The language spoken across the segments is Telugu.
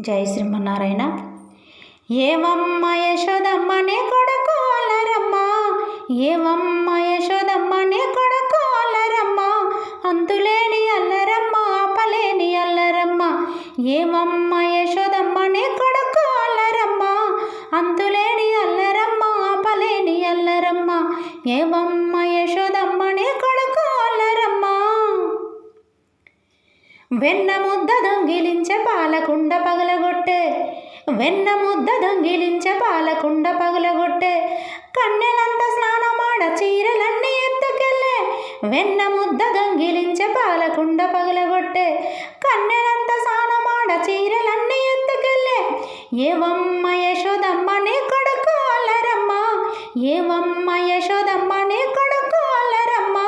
జై శ్రీమన్నారాయణ. ఏమమ్మ యశోదమ్మనే కొడుకోలరమ్మ ఏమమ్మ యశోదమ్మనే కొడుకోలరమ్మ అంతులేని అల్లరమ్మ ఆపలేని అల్లరమ్మ ఏమమ్మ యశోదమ్మనే కొడుకోలరమ్మ అంతులేని అల్లరమ్మ ఆపలేని అల్లరమ్మ ఏమమ్మ యశోదమ్మనే కొడుకోలరమ్మ. వెన్న ముద్ద దొంగిలించే పా వెన్న ముద్ద దొంగిలించే పాలకుండ పగులగొట్టే కన్నెలంత స్నానమాడ చీరలన్నీ ఎత్తుకెళ్ళే వెన్న ముద్ద దొంగిలించే పాలకుండ పగులగొట్టే కన్నెలంత స్నానమాడ చీరలన్నీ ఎత్తుకెళ్ళే. ఏవమ్మ యశోదమ్మ నీ కొడుకు అల్లరమ్మ ఏవమ్మ యశోదమ్మ నీ కొడుకు అల్లరమ్మ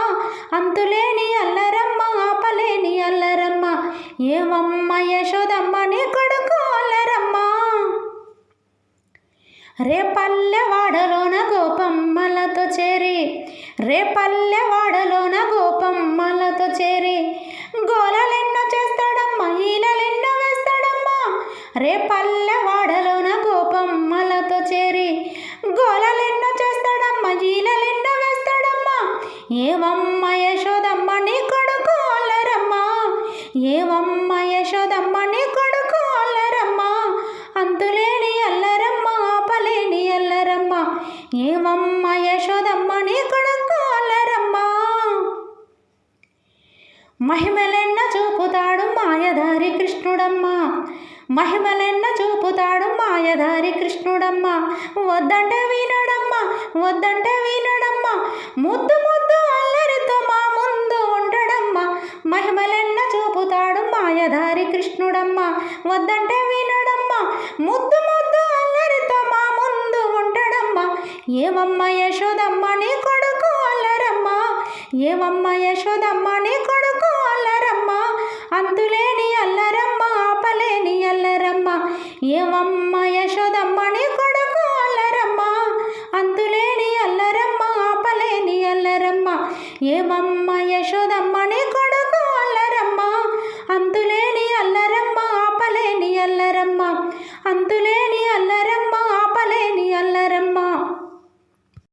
అంతులేని అల్లరమ్మ ఆపలేని అల్లరమ్మ ఏమమ్మ యశోదమ్మ నీ కొడుకు అల్లరమ్మ రేపల్లె వాడలోన గోపమ్మలతో చేరి రేపల్లె వాడలోన గోపమ్మలతో చేరి గోలలెన్నో చేస్తాడమ్మా ఈలలెన్నో వేస్తాడమ్మా. రేపల్లె వాడలోన గోపమ్మలతో చేరి గోలలెన్నో చేస్తాడమ్మా ఈలలెన్నో వేస్తాడమ్మా. ఏమమ్మ యశోదమ్మ నీ కొడుకు అల్లరమ్మ. ఏమమ్మ యశోదమ్మ నీ కొడుకు అల్లరమ్మ. ఏమమ్మ యశోదమ్మ నీ కొడుకు మహిమలెన్న చూపుతాడు మాయదారి కృష్ణుడమ్మ. మహిమలెన్న చూపుతాడు మాయదారి కృష్ణుడమ్మ. వద్దంటే వినడమ్మ వద్దంటే వినడమ్మ. ముద్దు ముద్దు అల్లరితో మా ముందు ఉండడమ్మ. మహిమలెన్న చూపుతాడు మాయదారి కృష్ణుడమ్మ. వద్దంటే వినడమ్మ. ముద్దు ఏమమ్మ యశోదమ్మ నీ కొడుకు అల్లరమ్మ. ఏమమ్మ యశోదమ్మ నీ కొడుకు అల్లరమ్మ. అంతులేని అల్లరమ్మ ఆపలేని అల్లరమ్మ. ఏమమ్మ యశోదమ్మ నీ కొడుకు అల్లరమ్మ. అంతులేని అల్లరమ్మ ఆపలేని అల్లరమ్మ. ఏమమ్మ యశోదమ్మ కొడుకు